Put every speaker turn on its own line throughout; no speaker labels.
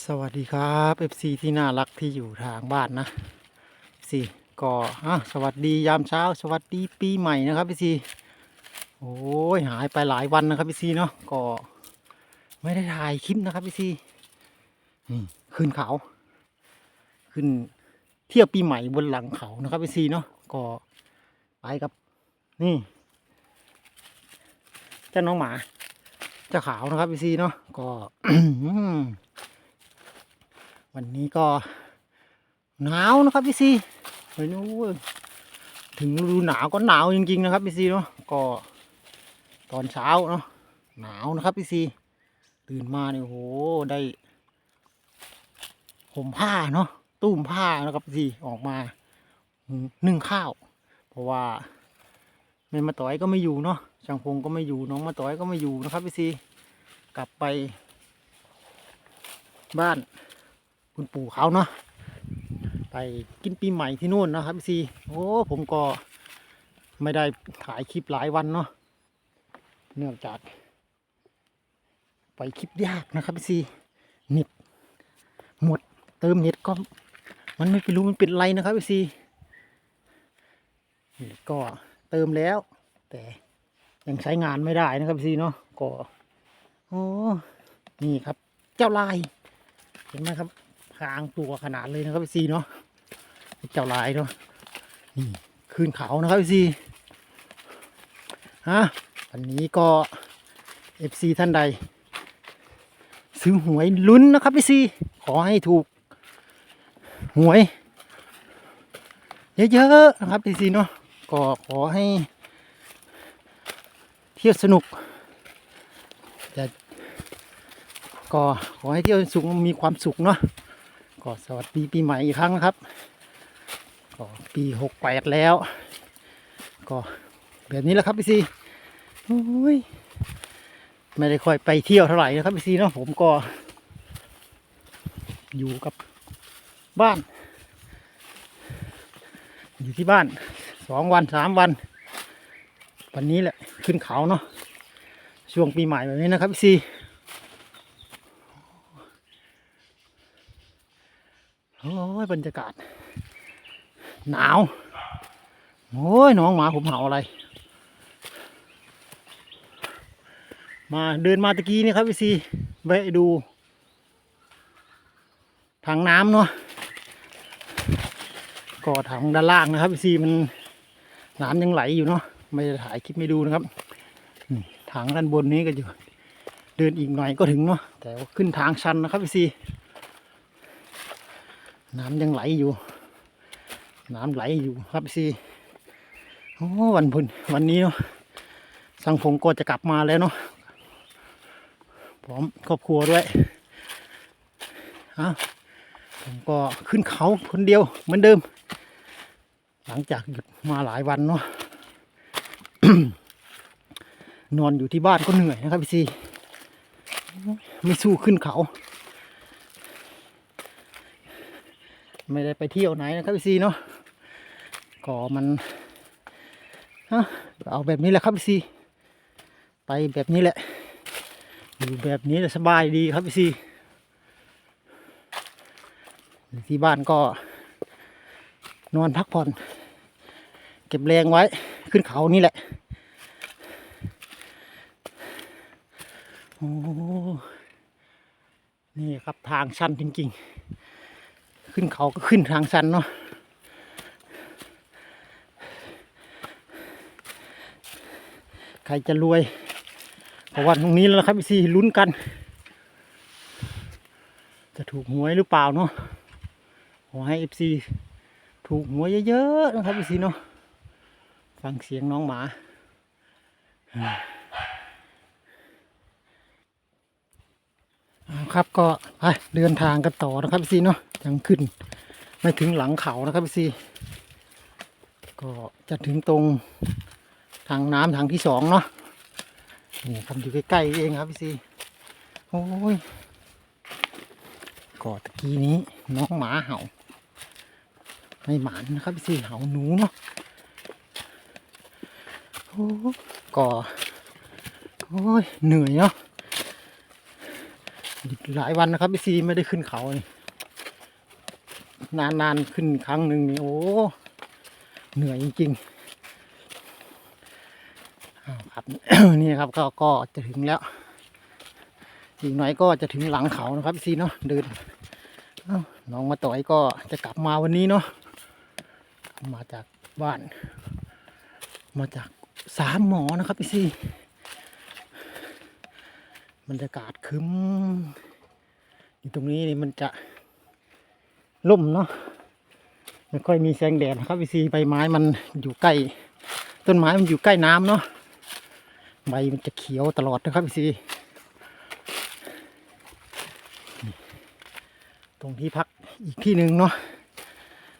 สวัสดีครับ FC ที่น่ารักที่อยู่ทางบ้านนะ FC ก็อะสวัสดียามเช้า สวัสดีปีใหม่นะครับ FC โอ้ยหายไปหลายวันนะครับ FC เนาะก็ไม่ได้ถ่ายคลิปนะครับ FC นี่ขึ้นเขา ขึ้นเที่ยวปีใหม่บนหลังเขานะครับ FC เนาะก็ไปกับนี่เจ้าน้องหมาเจ้าขาวนะครับ FC เนาะก็ วันนี้ก็หนาวนะครับพี่ซีเฮ้ยนู้นถึงฤดูหนาวก็หนาวจริงๆนะครับพี่ซีเนาะก็ตอนเช้าเนาะหนาวนะครับพี่ซีตื่นมาเนี่ยโหได้ห่มผ้าเนาะตุ้มผ้านะครับพี่ซีออกมานึ่งข้าว เพราะว่าแม่มาต่อยก็ไม่อยู่เนาะช่างพงก็ไม่อยู่น้องมาต่อยก็ไม่อยู่นะครับพี่ซีกลับไปบ้าน คุณปู่เขาเนาะไปกินปีใหม่ที่นู่นนะครับพี่ซีโอ้ผมก็ไม่ได้ถ่ายคลิปหลายวันเนาะเนื่องจาก ไปคลิปยากนะครับพี่ซีเน็ตหมดเติมเน็ตก็มันไม่รู้มันเป็นไรนะครับพี่ซีน็ตก็เติมแล้ว แต่ยังใช้งานไม่ได้นะครับพี่ซีเนาะก็โอ้นี่ครับ เจ้าลาย เห็นไหมครับ พรางตัวขนาดเลยนะครับพี่ซีเนาะเจ้าลายเนาะนี่คืนเขานะครับพี่ซีฮะวันนี้ก็เอฟซีท่านใด ซื้อหวยลุ้นนะครับพี่ซีขอให้ถูก หวย เยอะๆนะครับพี่ซีเนาะก็ขอให้ เที่ยวสนุกอย่าก็ขอให้เที่ยวสุขมีความสุขเนาะ ก็สวัสดีปีใหม่อีกครั้งนะครับ ก็ปีหกแปดแล้ว ก็แบบนี้แหละครับพี่ซีโอ้ยไม่ได้ค่อยไปเที่ยวเท่าไหร่นะครับพี่ซีเนาะผมก็ อยู่กับบ้าน อยู่ที่บ้านสองวันสามวัน วันนี้แหละขึ้นเขาเนาะช่วงปีใหม่แบบนี้นะครับพี่ซี โอ้ยบรรยากาศ หนาว โอ้ยน้องหมาผมเห่าอะไร มาเดินมาตะกี้นี่ครับพี่ซีแวดูถังน้ำเนาะก็ถังด้านล่างนะครับพี่ซีมันน้ำยังไหลอยู่เนาะไม่ได้ถ่ายคลิปไม่ดูนะครับถังด้านบนนี้ก็อยู่เดินอีกหน่อยก็ถึงเนาะแต่ว่าขึ้นทางชันนะครับพี่ซี น้ำยังไหลอยู่ น้ำไหลอยู่ครับซีโอ้วันพุนวันนี้เนาะสังพงก็จะกลับมาแล้วเนาะพร้อมครอบครัวด้วยอะผมก็ขึ้นเขาคนเดียวเหมือนเดิม หลังจากหยุดมาหลายวันเนาะนอนอยู่ที่บ้านก็เหนื่อยนะครับพี่ซีไม่สู้ขึ้นเขา ไม่ได้ไปเที่ยวไหนนะครับพี่ซีเนาะก็มันเอาแบบนี้แหละครับพี่ซีไปแบบนี้แหละอยู่แบบนี้แหละสบายดีครับพี่ซีที่บ้านก็ นอนพักผ่อน เก็บแรงไว้ขึ้นเขานี่แหละโอ้นี่ครับทางชันจริงๆ ขึ้นเขาก็ขึ้นทางชันเนาะใครจะรวยเพราะวันตรงนี้แล้วครับพี่ซีลุ้นกัน จะถูกหวยหรือเปล่าเนาะขอให้เอฟซีถูกหวยเยอะๆนะครับพี่ซีเนาะฟังเสียงน้องหมา เอา ครับก็ไปเดินทางกันต่อนะครับพี่ซีเนาะยังขึ้นไม่ถึงหลังเขานะครับพี่ซีก็จะถึงตรงทางน้ำทางที่สองเนาะนี่ครับอยู่ใกล้ๆเองครับพี่ซีโอ้ยก็ตะกี้นี้น้องหมาเห่าไม่หมานนะครับพี่ซีเห่าหนูเนาะโอ้ก็โอ้ยเหนื่อยเนาะ หลายวันนะครับพี่ซีไม่ได้ขึ้นเขานี่นานๆขึ้นครั้งหนึ่งนี่โอ้เหนื่อยจริงๆครับนี่ครับก็ก็จะถึงแล้ว อีกหน่อยก็จะถึงหลังเขานะครับพี่ซีเนาะเดินน้องมาต่อยก็จะกลับมาวันนี้เนาะมาจากบ้าน มาจากสามหมอนะครับพี่ซี รรยากาศคึมอยู่ตรงนี้นี่มันจะล่มเนาะไม่ค่อยมีแสงแดดนะครับพี่ซีใบไม้มันอยู่ใกล้ ต้นไม้มันอยู่ใกล้น้ำเนาะใบมันจะเขียวตลอดนะครับพี่ซีตรงที่พักอีกที่หนึ่งเนาะ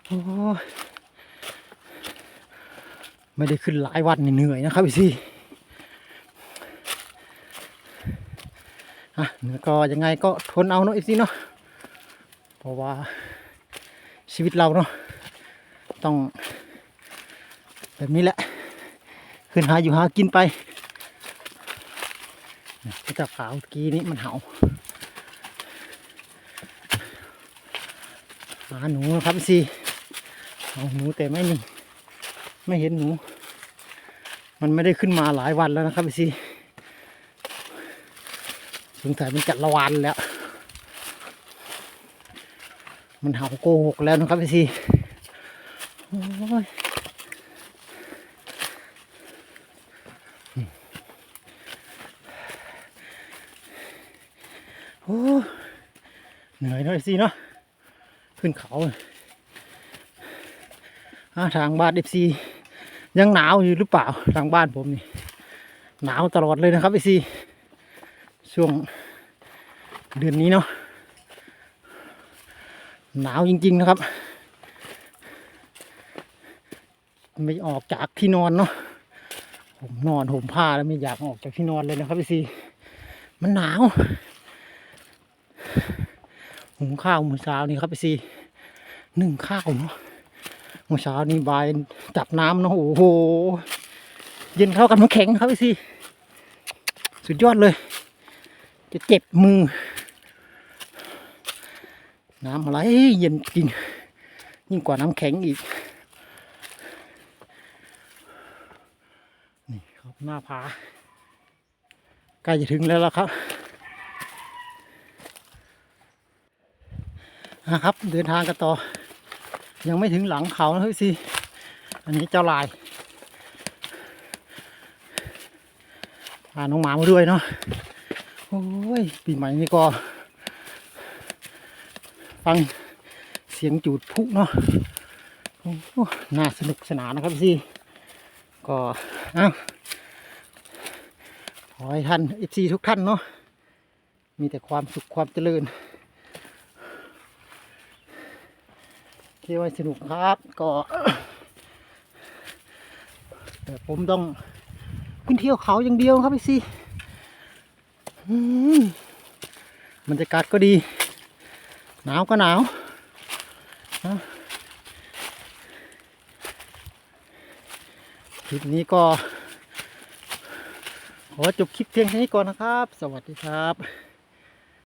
โอ้ไม่ได้ขึ้นหลายวันเหนื่อยนะครับพี่ซี อะก็ยังไงก็ทนเอาเนาะพี่ซีเนาะเพราะว่าชีวิตเราเนาะต้อง แบบนี้แหละ ขึ้นหาอยู่หากินไปเนี่ยเจ้าขาวกี้นี้มันเห่าหาหนูนะครับสิเอาหนูแต่ไม่มีไม่เห็นหนู มันไม่ได้ขึ้นมาหลายวันแล้วนะครับพี่ซี สงสัยมันจัดละวันแล้ว มันเห่าโกหกแล้วนะครับพี่ซีโอ้ยโอ้เหนื่อยหน่อยสิเนาะขึ้นเขาอาทางบ้านเอฟซียังหนาวอยู่หรือเปล่าทางบ้านผมนี่หนาวตลอดเลยนะครับเอฟซี ช่วงเดือนนี้เนาะหนาวจริง ๆ นะครับ ไม่ออกจากที่นอนเนาะผมนอนผมผ้าแล้วไม่อยากออกจากที่นอนเลยนะครับพี่ซีมันหนาวหุงข้าวมื้อเช้านี่ครับพี่ซีนึ่งข้าวเนาะมื้อเช้านี่บายจับน้ำเนาะโอ้โหเย็นเท่ากับน้ำแข็งครับพี่ซีสุดยอดเลย จะเจ็บมือ น้ำอะไรเย็นจริง ยิ่งกว่าน้ำแข็งอีก นี่ครับหน้าผาใกล้จะถึงแล้วล่ะครับนะครับ เดินทางกันต่อ ยังไม่ถึงหลังเขานะเฮ้ยสิ อันนี้เจ้าลายพาน้องหมามาด้วยเนาะ โอ้ย ปีใหม่นี่ก็ ฟังเสียงจูดพุเนาะโอ้น่าสนุกสนานนะครับพี่ก็เอ้าขอให้ท่านเอฟซีทุกท่านเนาะมีแต่ความสุขความเจริญเที่ยวให้สนุกครับก็แต่ผมต้องขึ้นเที่ยวเขาอย่างเดียวครับพี่ซี บรรยากาศก็ดี หนาวก็หนาวคลิปนี้ก็ขอจบคลิปเพียงแค่นี้ก่อนนะครับ สวัสดีครับ